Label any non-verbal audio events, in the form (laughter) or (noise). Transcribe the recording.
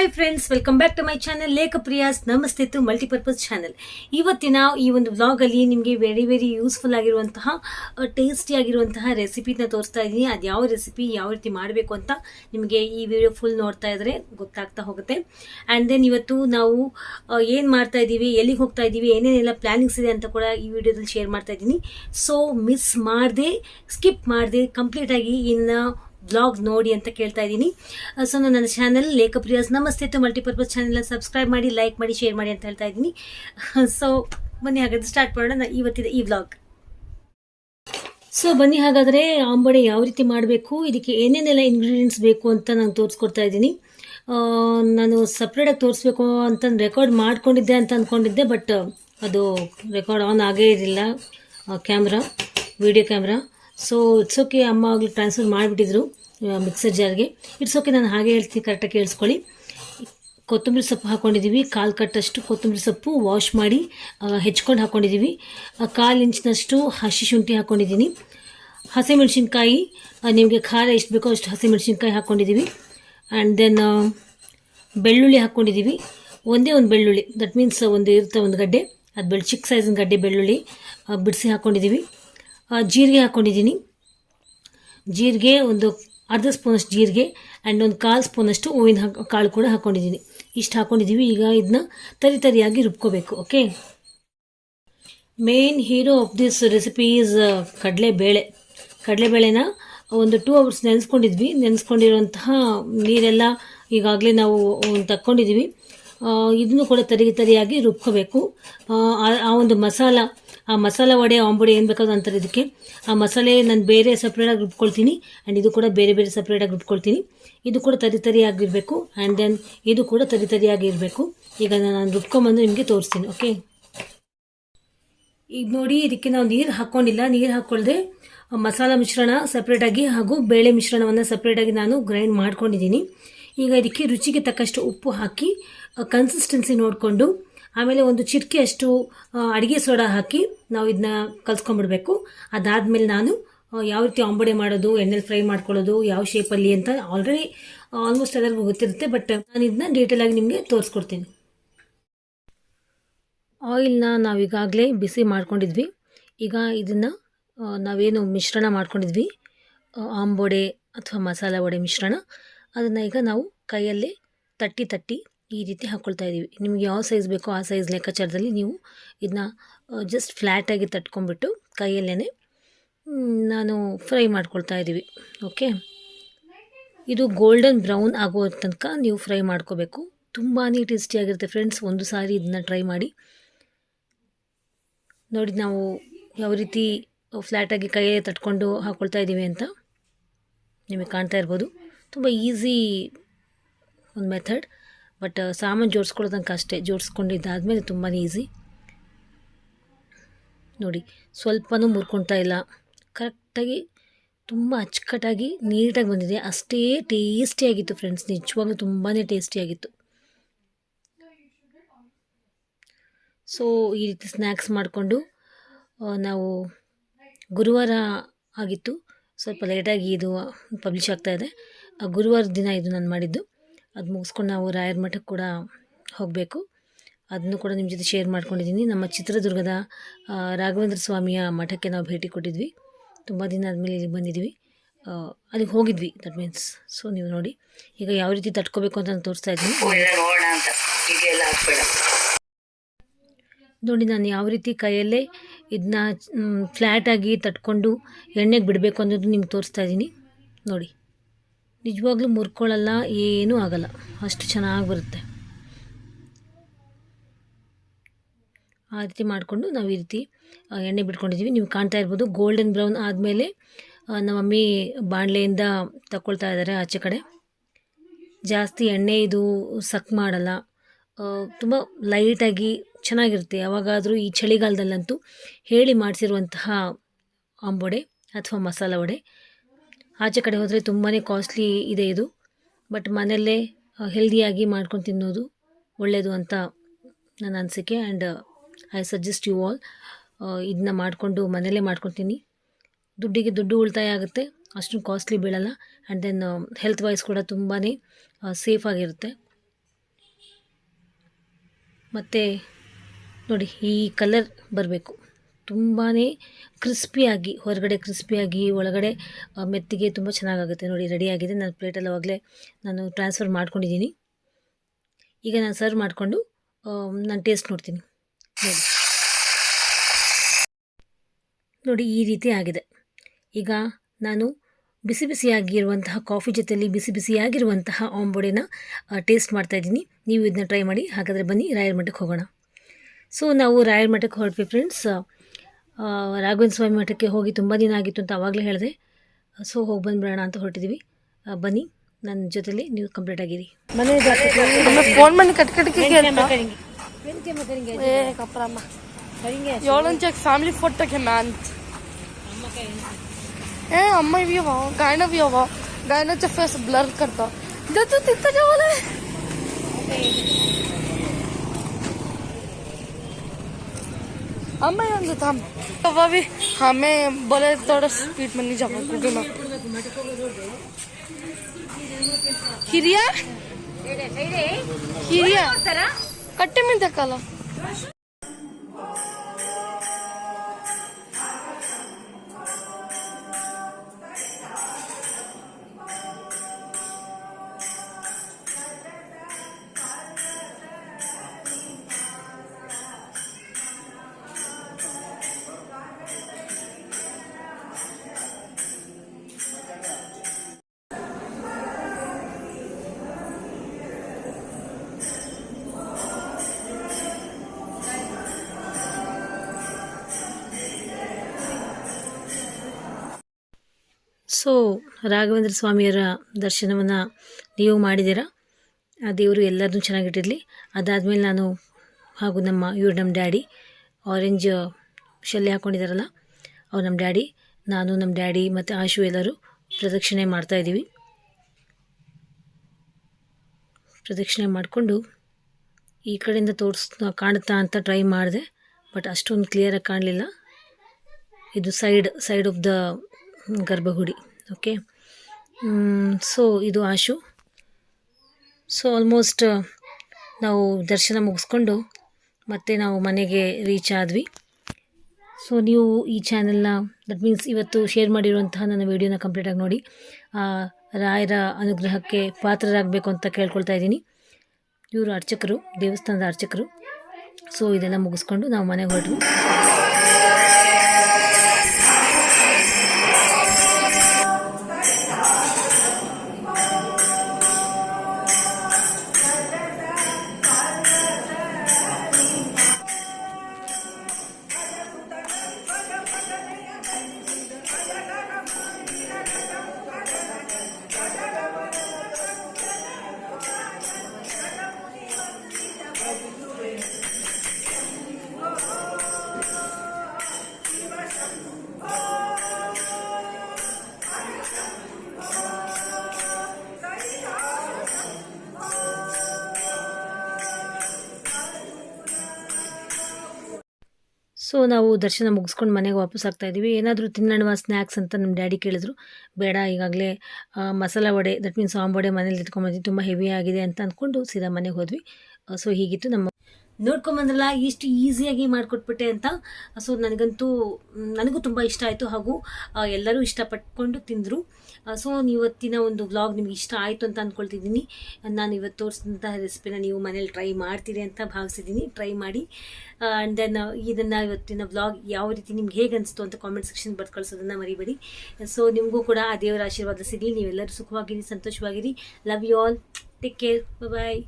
Hi friends welcome back to my channel ನಮಸ್ತೆ to multipurpose channel ಇವತ್ತಿನ ಈ ಒಂದು ವ್ಲಾಗಲ್ಲಿ ನಿಮಗೆ ವೆರಿ ವೆರಿ ಯೂಸ್ಫುಲ್ ಆಗಿರುವಂತಹ ಟೇಸ್ಟಿ ಆಗಿರುವಂತಹ ರೆಸಿಪಿನ ತೋರಿಸ್ತಾ ಇದ್ದೀನಿ. ಅದು ಯಾವ ರೆಸಿಪಿ ಯಾವ ರೀತಿ ಮಾಡಬೇಕು ಅಂತ ನಿಮಗೆ ಈ ವಿಡಿಯೋ ಫುಲ್ ನೋಡ್ತಾ ಇದ್ರೆ ಗೊತ್ತಾಗ್ತಾ ಹೋಗುತ್ತೆ. ಆ್ಯಂಡ್ ದೆನ್ ಇವತ್ತು ನಾವು ಏನು ಮಾಡ್ತಾ ಇದ್ದೀವಿ, ಎಲ್ಲಿಗೆ ಹೋಗ್ತಾ ಇದ್ದೀವಿ, ಏನೇನೆಲ್ಲ ಪ್ಲಾನಿಂಗ್ಸ್ ಇದೆ ಅಂತ ಕೂಡ ಈ ವಿಡಿಯೋದಲ್ಲಿ ಶೇರ್ ಮಾಡ್ತಾ ಇದ್ದೀನಿ. ಸೊ ಮಿಸ್ ಮಾಡದೆ ಸ್ಕಿಪ್ ಮಾಡದೆ ಕಂಪ್ಲೀಟಾಗಿ ಇನ್ನು ಬ್ಲಾಗ್ ನೋಡಿ ಅಂತ ಕೇಳ್ತಾ ಇದ್ದೀನಿ. ಸೊ ನನ್ನ ಚಾನಲ್ ಲೇಖಪ್ರಿಯಾಸ್ ನಮಸ್ತೆ ಟು ಮಲ್ಟಿಪರ್ಪಸ್ ಚಾನೆಲ್ ಸಬ್ಸ್ಕ್ರೈಬ್ ಮಾಡಿ ಲೈಕ್ ಮಾಡಿ ಶೇರ್ ಮಾಡಿ ಅಂತ ಹೇಳ್ತಾ ಇದ್ದೀನಿ. (laughs) ಸೊ ಬನ್ನಿ ಹಾಗಾದ್ರೆ ಸ್ಟಾರ್ಟ್ ಮಾಡೋಣ ನಾನು ಇವತ್ತಿದ ಈ ವ್ಲಾಗ್ ಸೊ ಬನ್ನಿ ಹಾಗಾದರೆ ಆಂಬಡೆ ಯಾವ ರೀತಿ ಮಾಡಬೇಕು, ಇದಕ್ಕೆ ಏನೇನೆಲ್ಲ ಇಂಗ್ರೀಡಿಯೆಂಟ್ಸ್ ಬೇಕು ಅಂತ ನಾನು ತೋರಿಸ್ಕೊಡ್ತಾ ಇದ್ದೀನಿ. ನಾನು ಸಪ್ರೇಟಾಗಿ ತೋರಿಸ್ಬೇಕು ಅಂತ ರೆಕಾರ್ಡ್ ಮಾಡ್ಕೊಂಡಿದ್ದೆ ಅಂತ ಅಂದ್ಕೊಂಡಿದ್ದೆ ಬಟ್ ಅದು ರೆಕಾರ್ಡ್ ಆನ್ ಆಗೇ ಇರಲಿಲ್ಲ. Camera video camera so it's okay ಅಮ್ಮ ಆಗಲಿ ಟ್ರಾನ್ಸ್ಫರ್ ಮಾಡಿಬಿಟ್ಟಿದ್ರು ಮಿಕ್ಸರ್ ಜಾರ್ಗೆ ಇಟ್ಸ್ ಓಕೆ ನಾನು ಹಾಗೆ ಹೇಳ್ತೀನಿ ಕರೆಕ್ಟಾಗಿ ಕೇಳಿಸ್ಕೊಳ್ಳಿ. ಕೊತ್ತಂಬರಿ ಸೊಪ್ಪು ಹಾಕ್ಕೊಂಡಿದ್ದೀವಿ ಕಾಲು ಕಟ್ಟಷ್ಟು ಕೊತ್ತಂಬರಿ ಸೊಪ್ಪು ವಾಶ್ ಮಾಡಿ ಹೆಚ್ಕೊಂಡು ಹಾಕ್ಕೊಂಡಿದ್ದೀವಿ ಕಾಲು ಇಂಚಿನಷ್ಟು ಹಸಿ ಶುಂಠಿ ಹಾಕ್ಕೊಂಡಿದ್ದೀನಿ ಹಸಿಮೆಣಸಿನ್ಕಾಯಿ ನಿಮಗೆ ಖಾರ ಎಷ್ಟು ಬೇಕೋ ಅಷ್ಟು ಹಸಿಮೆಣಸಿನ್ಕಾಯಿ ಹಾಕ್ಕೊಂಡಿದ್ದೀವಿ ಆ್ಯಂಡ್ ದೆನ್ ಬೆಳ್ಳುಳ್ಳಿ ಹಾಕ್ಕೊಂಡಿದ್ದೀವಿ ಒಂದೇ ಒಂದು ಬೆಳ್ಳುಳ್ಳಿ ದಟ್ ಮೀನ್ಸ್ ಒಂದು ಇರುತ್ತೆ ಒಂದು ಗಡ್ಡೆ. ಅದು ಬೆಳ್ಳಿ ಚಿಕ್ಕ ಸೈಜಿನ ಗಡ್ಡೆ ಬೆಳ್ಳುಳ್ಳಿ ಬಿಡಿಸಿ ಹಾಕ್ಕೊಂಡಿದ್ದೀವಿ ಜೀರಿಗೆ ಹಾಕ್ಕೊಂಡಿದ್ದೀನಿ ಜೀರಿಗೆ ಒಂದು ಅರ್ಧ ಸ್ಪೂನಷ್ಟು ಜೀರಿಗೆ ಆ್ಯಂಡ್ ಒಂದು ಕಾಲು ಸ್ಪೂನಷ್ಟು ಹೂವಿನ ಕಾಳು ಕೂಡ ಹಾಕ್ಕೊಂಡಿದ್ದೀನಿ ಇಷ್ಟು ಹಾಕ್ಕೊಂಡಿದ್ದೀವಿ ಈಗ ಇದನ್ನ ತರಿ ತರಿಯಾಗಿ ರುಬ್ಕೋಬೇಕು okay main hero of this recipe is ಕಡಲೆಬೇಳೆ. ಕಡಲೆಬೇಳೆನ ಒಂದು ಟೂ ಅವರ್ಸ್ ನೆನೆಸ್ಕೊಂಡಿದ್ವಿ. ನೆನೆಸ್ಕೊಂಡಿರುವಂತಹ ನೀರೆಲ್ಲ ಈಗಾಗಲೇ ನಾವು ತಕ್ಕೊಂಡಿದ್ದೀವಿ ಇದನ್ನು ಕೂಡ ತರಿ ತರಿಯಾಗಿ ರುಬ್ಕೋಬೇಕು. ಆ ಒಂದು ಮಸಾಲ ಆ ಮಸಾಲ ವಡೆ, ಆಂಬುಡೆ ಏನು ಬೇಕಾದ್ರೂ ಅಂತಾರೆ ಇದಕ್ಕೆ. ಆ ಮಸಾಲೆ ನಾನು ಬೇರೆ ಸಪ್ರೇಟಾಗಿ ರುಬ್ಕೊಳ್ತೀನಿ. ಆ್ಯಂಡ್ ಇದು ಕೂಡ ಬೇರೆ ಬೇರೆ ಸಪ್ರೇಟಾಗಿ ರುಬ್ಕೊಳ್ತೀನಿ. ಇದು ಕೂಡ ತರಿ ತರಿಯಾಗಿರಬೇಕು ಆ್ಯಂಡ್ ದೆನ್ ಇದು ಕೂಡ ತರಿ ತರಿಯಾಗಿರಬೇಕು ಈಗ ನಾನು ರುಬ್ಕೊಂಬಂದು ನಿಮಗೆ ತೋರಿಸ್ತೀನಿ ಓಕೆ ಈಗ ನೋಡಿ, ಇದಕ್ಕೆ ನಾವು ನೀರು ಹಾಕ್ಕೊಂಡಿಲ್ಲ ನೀರು ಹಾಕ್ಕೊಳ್ಳದೆ ಮಸಾಲ ಮಿಶ್ರಣ ಸಪ್ರೇಟಾಗಿ ಹಾಗೂ ಬೇಳೆ ಮಿಶ್ರಣವನ್ನು ಸಪ್ರೇಟಾಗಿ ನಾನು ಗ್ರೈಂಡ್ ಮಾಡ್ಕೊಂಡಿದ್ದೀನಿ. ಈಗ ಇದಕ್ಕೆ ರುಚಿಗೆ ತಕ್ಕಷ್ಟು ಉಪ್ಪು ಹಾಕಿ ಕನ್ಸಿಸ್ಟೆನ್ಸಿ ನೋಡಿಕೊಂಡು ಆಮೇಲೆ ಒಂದು ಚಿಟಿಕೆ ಅಷ್ಟು ಅಡುಗೆ ಸೋಡಾ ಹಾಕಿ ನಾವು ಇದನ್ನ ಕಲ್ಸ್ಕೊಂಡ್ಬಿಡ್ಬೇಕು. ಅದಾದಮೇಲೆ ನಾನು ಯಾವ ರೀತಿ ಆಂಬಡೆ ಮಾಡೋದು, ಎಣ್ಣೆಲಿ ಫ್ರೈ ಮಾಡ್ಕೊಳ್ಳೋದು, ಯಾವ ಶೇಪಲ್ಲಿ ಅಂತ ಆಲ್ರೆಡಿ ಆಲ್ಮೋಸ್ಟ್ ಎಲ್ಲರಿಗೂ ಗೊತ್ತಿರುತ್ತೆ ಬಟ್ ನಾನು ಇದನ್ನ ಡೀಟೇಲಾಗಿ ನಿಮಗೆ ತೋರಿಸ್ಕೊಡ್ತೀನಿ. ಆಯಿಲ್ನ ನಾವು ಈಗಾಗಲೇ ಬಿಸಿ ಮಾಡ್ಕೊಂಡಿದ್ವಿ. ಈಗ ಇದನ್ನು ನಾವೇನು ಮಿಶ್ರಣ ಮಾಡ್ಕೊಂಡಿದ್ವಿ. ಆಂಬೊಡೆ ಅಥವಾ ಮಸಾಲ ವಡೆ ಮಿಶ್ರಣ. ಅದನ್ನು ಈಗ ನಾವು ಕೈಯಲ್ಲೇ ತಟ್ಟಿ ತಟ್ಟಿ ಈ ರೀತಿ ಹಾಕ್ಕೊಳ್ತಾ ಇದ್ದೀವಿ. ನಿಮ್ಗೆ ಯಾವ ಸೈಜ್ ಬೇಕೋ ಆ ಸೈಜ್ ಲೆಕ್ಕಾಚಾರದಲ್ಲಿ ನೀವು ಇದನ್ನ ಜಸ್ಟ್ ಫ್ಲ್ಯಾಟಾಗಿ ತಟ್ಕೊಂಡ್ಬಿಟ್ಟು ಕೈಯಲ್ಲೇ ನಾನು ಫ್ರೈ ಮಾಡ್ಕೊಳ್ತಾ ಇದ್ದೀವಿ. ಓಕೆ ಇದು ಗೋಲ್ಡನ್ ಬ್ರೌನ್ ಆಗೋ ತನಕ ನೀವು ಫ್ರೈ ಮಾಡ್ಕೋಬೇಕು. ತುಂಬಾ ಟೇಸ್ಟಿಯಾಗಿರುತ್ತೆ ಫ್ರೆಂಡ್ಸ್ ಒಂದು ಸಾರಿ ಇದನ್ನ ಟ್ರೈ ಮಾಡಿ. ನೋಡಿ ನಾವು ಯಾವ ರೀತಿ ಫ್ಲ್ಯಾಟಾಗಿ ಕೈಯೇ ತಟ್ಕೊಂಡು ಹಾಕ್ಕೊಳ್ತಾ ಇದ್ದೀವಿ ಅಂತ ನಿಮಗೆ ಕಾಣ್ತಾ ಇರ್ಬೋದು. ತುಂಬ ಈಸಿ ಒಂದು ಮೆಥಡ್ ಬಟ್ ಸಾಮಾನು ಜೋಡಿಸ್ಕೊಳ್ಳೋ ತನಕ ಅಷ್ಟೇ. ಜೋಡಿಸ್ಕೊಂಡಿದ್ದಾದಮೇಲೆ ತುಂಬಾ ಈಸಿ. ನೋಡಿ, ಸ್ವಲ್ಪನೂ ಮುರ್ಕೊಳ್ತಾ ಇಲ್ಲ. ಕರೆಕ್ಟಾಗಿ ತುಂಬ ಅಚ್ಚುಕಟ್ಟಾಗಿ ನೀಟಾಗಿ ಬಂದಿದೆ. ಅಷ್ಟೇ ಟೇಸ್ಟಿಯಾಗಿತ್ತು ಫ್ರೆಂಡ್ಸ್. ನಿಜವಾಗ್ಲೂ ತುಂಬಾ ಟೇಸ್ಟಿಯಾಗಿತ್ತು ಸೊ, ಈ ರೀತಿ ಸ್ನ್ಯಾಕ್ಸ್ ಮಾಡಿಕೊಂಡು ನಾವು ಗುರುವಾರ ಆಗಿತ್ತು. ಸ್ವಲ್ಪ ಲೇಟಾಗಿ ಇದು ಪಬ್ಲಿಷ್ ಆಗ್ತಾಯಿದೆ ಗುರುವಾರ ದಿನ ಇದು ನಾನು ಮಾಡಿದ್ದು. ಅದು ಮುಗಿಸ್ಕೊಂಡು ನಾವು ರಾಯರ ಮಠಕ್ಕೆ ಕೂಡ ಹೋಗಬೇಕು. ಅದನ್ನು ಕೂಡ ನಿಮ್ಮ ಜೊತೆ ಶೇರ್ ಮಾಡ್ಕೊಂಡಿದ್ದೀನಿ ನಮ್ಮ ಚಿತ್ರದುರ್ಗದ ರಾಘವೇಂದ್ರ ಸ್ವಾಮಿಯ ಮಠಕ್ಕೆ ನಾವು ಭೇಟಿ ಕೊಟ್ಟಿದ್ವಿ. ತುಂಬ ದಿನ ಆದಮೇಲೆ ಇಲ್ಲಿಗೆ ಬಂದಿದ್ವಿ. ಅಲ್ಲಿಗೆ ಹೋಗಿದ್ವಿ ದಟ್ ಮೀನ್ಸ್ ಸೊ ನೀವು ನೋಡಿ ಈಗ ಯಾವ ರೀತಿ ತಟ್ಕೋಬೇಕು ಅಂತ ನಾನು ತೋರಿಸ್ತಾ ಇದ್ದೀನಿ. ನೋಡಿ ನಾನು ಯಾವ ರೀತಿ ಕೈಯಲ್ಲೇ ಇದನ್ನ ಫ್ಲ್ಯಾಟಾಗಿ ತಟ್ಕೊಂಡು ಎಣ್ಣೆಗೆ ಬಿಡಬೇಕು ಅನ್ನೋದು ನಿಮ್ಗೆ ತೋರಿಸ್ತಾ ಇದ್ದೀನಿ. ನೋಡಿ. ನಿಜವಾಗ್ಲೂ ಮುರ್ಕೊಳ್ಳಲ್ಲ, ಏನೂ ಆಗಲ್ಲ. ಅಷ್ಟು ಚೆನ್ನಾಗಿ ಬರುತ್ತೆ. ಆ ರೀತಿ ಮಾಡಿಕೊಂಡು ನಾವು ಈ ರೀತಿ ಎಣ್ಣೆ ಬಿಟ್ಕೊಂಡಿದ್ದೀವಿ ನೀವು ಕಾಣ್ತಾ ಇರ್ಬೋದು ಗೋಲ್ಡನ್ ಬ್ರೌನ್ ಆದಮೇಲೆ ನಮ್ಮ ಮಮ್ಮಿ ಬಾಣಲೆಯಿಂದ ತಗೊಳ್ತಾ ಇದ್ದಾರೆ ಆಚೆ ಕಡೆ. ಜಾಸ್ತಿ ಎಣ್ಣೆ ಇದು ಸಕ್ ಮಾಡಲ್ಲ. ತುಂಬ ಲೈಟಾಗಿ ಚೆನ್ನಾಗಿರುತ್ತೆ. ಯಾವಾಗಾದರೂ ಈ ಚಳಿಗಾಲದಲ್ಲಂತೂ ಹೇಳಿ ಮಾಡಿಸಿರುವಂತಹ ಆಂಬೊಡೆ ಅಥವಾ ಮಸಾಲ ವಡೆ. ಆಚೆ ಕಡೆ ಹೋದರೆ ತುಂಬಾ ಕಾಸ್ಟ್ಲಿ ಇದೆ ಇದು. ಬಟ್ ಮನೆಯಲ್ಲೇ ಹೆಲ್ದಿಯಾಗಿ ಮಾಡ್ಕೊಂಡು ತಿನ್ನೋದು ಒಳ್ಳೆಯದು ಅಂತ ನನ್ನ ಅನಿಸಿಕೆ and I suggest you all ಇದನ್ನ ಮಾಡಿಕೊಂಡು ಮನೆಯಲ್ಲೇ ಮಾಡ್ಕೊತೀನಿ ದುಡ್ಡಿಗೆ ದುಡ್ಡು ಉಳಿತಾಯ ಆಗುತ್ತೆ ಅಷ್ಟು ಕಾಸ್ಟ್ಲಿ ಬೀಳಲ್ಲ ಆ್ಯಂಡ್ ದೆನ್ ಹೆಲ್ತ್ ವೈಸ್ ಕೂಡ ತುಂಬಾ ಸೇಫ್ ಆಗಿರುತ್ತೆ. ಮತ್ತು ನೋಡಿ, ಈ ಕಲರ್ ಬರಬೇಕು. ತುಂಬಾ ಕ್ರಿಸ್ಪಿಯಾಗಿ, ಹೊರಗಡೆ ಕ್ರಿಸ್ಪಿಯಾಗಿ, ಒಳಗಡೆ ಮೆತ್ತಿಗೆ ತುಂಬ ಚೆನ್ನಾಗಾಗುತ್ತೆ. ನೋಡಿ ರೆಡಿಯಾಗಿದೆ ನಾನು ಪ್ಲೇಟಲ್ಲಿ ಅವಾಗಲೇ ನಾನು ಟ್ರಾನ್ಸ್ಫರ್ ಮಾಡ್ಕೊಂಡಿದ್ದೀನಿ. ಈಗ ನಾನು ಸರ್ವ್ ಮಾಡಿಕೊಂಡು ನಾನು ಟೇಸ್ಟ್ ನೋಡ್ತೀನಿ. ನೋಡಿ. ನೋಡಿ, ಈ ರೀತಿ ಆಗಿದೆ. ಈಗ ನಾನು ಬಿಸಿ ಬಿಸಿಯಾಗಿರುವಂತಹ ಕಾಫಿ ಜೊತೆಯಲ್ಲಿ ಬಿಸಿ ಬಿಸಿಯಾಗಿರುವಂತಹ ಆಂಬೊಡೆನ ಟೇಸ್ಟ್ ಮಾಡ್ತಾಯಿದ್ದೀನಿ ನೀವು ಇದನ್ನ ಟ್ರೈ ಮಾಡಿ, ಹಾಗಾದರೆ ಬನ್ನಿ ರಾಯರ ಮಠಕ್ಕೆ ಹೋಗೋಣ. ಸೊ ನಾವು ರಾಯರ ಮಠಕ್ಕೆ ಹೊರಟ್ವಿ ಫ್ರೆಂಡ್ಸ್ ರಾಘವೇಂದ್ರ ಸ್ವಾಮಿ ಮಠಕ್ಕೆ ಹೋಗಿ ತುಂಬ ದಿನ ಆಗಿತ್ತು ಅಂತ ಆವಾಗಲೇ ಹೇಳಿದೆ ಸೊ ಹೋಗಿ ಬಂದ್ಬಿಡೋಣ ಅಂತ ಹೊರಟಿದ್ದೀವಿ ಆ, ಬನ್ನಿ ನನ್ನ ಜೊತೆಲಿ ನೀವು ಕಂಪ್ಲೀಟ್ ಆಗಿರಿ ಮನೆ हमें फोन में कट कट के खेलता ए कपड़ा में ಯೋಳನ್ ಚೆಕ್ ಫ್ಯಾಮಿಲಿ ಫೋಟೋಗೆ ಮ್ಯಾನ್ ಏ ಅಮ್ಮ भी हवा गाना भी हवा गाना चा फेस ब्लर करता जो तू तित्ता जो बोले आम्ही म्हणजे थांब बाबा बी आम्ही बोले थोडं स्पीडमध्ये जाऊ कुठे ना हिरिया? हिरिया? कट्टे मी त्याला ಸೊ ರಾಘವೇಂದ್ರ ಸ್ವಾಮಿಯರ ದರ್ಶನವನ್ನು ನೀವು ಮಾಡಿದ್ದೀರಾ? ಆ ದೇವರು ಎಲ್ಲರನ್ನೂ ಚೆನ್ನಾಗಿಟ್ಟಿರಲಿ. ಅದಾದಮೇಲೆ ನಾನು ಹಾಗೂ ನಮ್ಮ, ಇವರು ನಮ್ಮ ಡ್ಯಾಡಿ ಆರೆಂಜ್ ಶಲ್ಯ ಹಾಕ್ಕೊಂಡಿದ್ದಾರಲ್ಲ ಅವ್ರು ನಮ್ಮ ಡ್ಯಾಡಿ, ನಾನು ನಮ್ಮ ಡ್ಯಾಡಿ ಮತ್ತು ಆಶು ಎಲ್ಲರೂ ಪ್ರದಕ್ಷಿಣೆ ಮಾಡ್ತಾಯಿದ್ದೀವಿ ಪ್ರದಕ್ಷಿಣೆ ಮಾಡಿಕೊಂಡು ಈ ಕಡೆಯಿಂದ ತೋರಿಸ್ ಕಾಣುತ್ತಾ ಅಂತ ಟ್ರೈ ಮಾಡಿದೆ, ಬಟ್ ಅಷ್ಟೊಂದು ಕ್ಲಿಯರಾಗಿ ಕಾಣಲಿಲ್ಲ. ಇದು ಸೈಡ್ ಸೈಡ್ ಆಫ್ ದ ಗರ್ಭಗುಡಿ. ಓಕೆ ಸೊ ಇದು ಆಶು ಸೊ ಆಲ್ಮೋಸ್ಟ್ ನಾವು ದರ್ಶನ ಮುಗಿಸ್ಕೊಂಡು ಮತ್ತೆ ನಾವು ಮನೆಗೆ ರೀಚ್ ಆದ್ವಿ. ಸೊ ನೀವು ಈ ಚಾನೆಲ್ನ ದಟ್ ಮೀನ್ಸ್ ಇವತ್ತು ಶೇರ್ ಮಾಡಿರುವಂತಹ ನನ್ನ ವಿಡಿಯೋನ ಕಂಪ್ಲೀಟಾಗಿ ನೋಡಿ. ರಾಯರ ಅನುಗ್ರಹಕ್ಕೆ ಪಾತ್ರರಾಗಬೇಕು ಅಂತ ಕೇಳ್ಕೊಳ್ತಾ ಇದ್ದೀನಿ. ಇವರು ಅರ್ಚಕರು, ದೇವಸ್ಥಾನದ ಅರ್ಚಕರು. ಸೊ ಇದೆಲ್ಲ ಮುಗಿಸ್ಕೊಂಡು ನಾವು ಮನೆಗೆ ಹೊರಟ್ವಿ. ಸೊ ನಾವು ದರ್ಶನ ಮುಗಿಸ್ಕೊಂಡು ಮನೆಗೆ ವಾಪಸ್ ಆಗ್ತಾ ಇದ್ದೀವಿ. ಏನಾದರೂ ತಿನ್ನೋಣ ಸ್ನ್ಯಾಕ್ಸ್ ಅಂತ ನಮ್ಮ ಡ್ಯಾಡಿ ಕೇಳಿದ್ರು. ಬೇಡ, ಈಗಾಗಲೇ ಮಸಾಲ ವಡೆ ದಟ್ ಮೀನ್ಸ್ ಆಂಬೊಡೆ ಮನೇಲಿ ಇಟ್ಕೊಂಬಂದು ತುಂಬ ಹೆವಿ ಆಗಿದೆ ಅಂತ ಅಂದ್ಕೊಂಡು ಸೀದಾ ಮನೆಗೆ ಹೋದ್ವಿ. ಸೊ ಹೀಗಿತ್ತು ನಮ್ಮ ನೋಡ್ಕೊಂಬಂದ್ರಲ್ಲ ಇಷ್ಟು ಈಸಿಯಾಗಿ ಮಾಡಿಕೊಟ್ಬಿಟ್ಟೆ ಅಂತ. ಸೊ ನನಗಂತೂ, ನನಗೂ ತುಂಬ ಇಷ್ಟ ಆಯಿತು. ಹಾಗೂ ಎಲ್ಲರೂ ಇಷ್ಟಪಟ್ಕೊಂಡು ತಿಂದರು. ಸೊ ಇವತ್ತಿನ ಒಂದು ವ್ಲಾಗ್ ನಿಮ್ಗೆ ಇಷ್ಟ ಆಯಿತು ಅಂತ ಅಂದ್ಕೊಳ್ತಿದ್ದೀನಿ ನಾನು ಇವತ್ತು ತೋರಿಸಿದಂತಹ ರೆಸಿಪಿನ ನೀವು ಮನೇಲಿ ಟ್ರೈ ಮಾಡ್ತೀರಿ ಅಂತ ಭಾವಿಸಿದ್ದೀನಿ. ಟ್ರೈ ಮಾಡಿ. ಆ್ಯಂಡ್ ದೆನ್ ಇದನ್ನು ಇವತ್ತಿನ ವ್ಲಾಗ್ ಯಾವ ರೀತಿ ನಿಮ್ಗೆ ಹೇಗೆ ಅನಿಸ್ತು ಅಂತ ಕಾಮೆಂಟ್ ಸೆಕ್ಷನ್ ಬರ್ದು ಮರಿಬೇಡಿ. ಸೊ ನಿಮಗೂ ಕೂಡ ಆ ದೇವರ ಆಶೀರ್ವಾದ ಸಿಗಲಿ. ನೀವೆಲ್ಲರೂ ಸುಖವಾಗಿರಿ, ಸಂತೋಷವಾಗಿರಿ. Love you all take care bye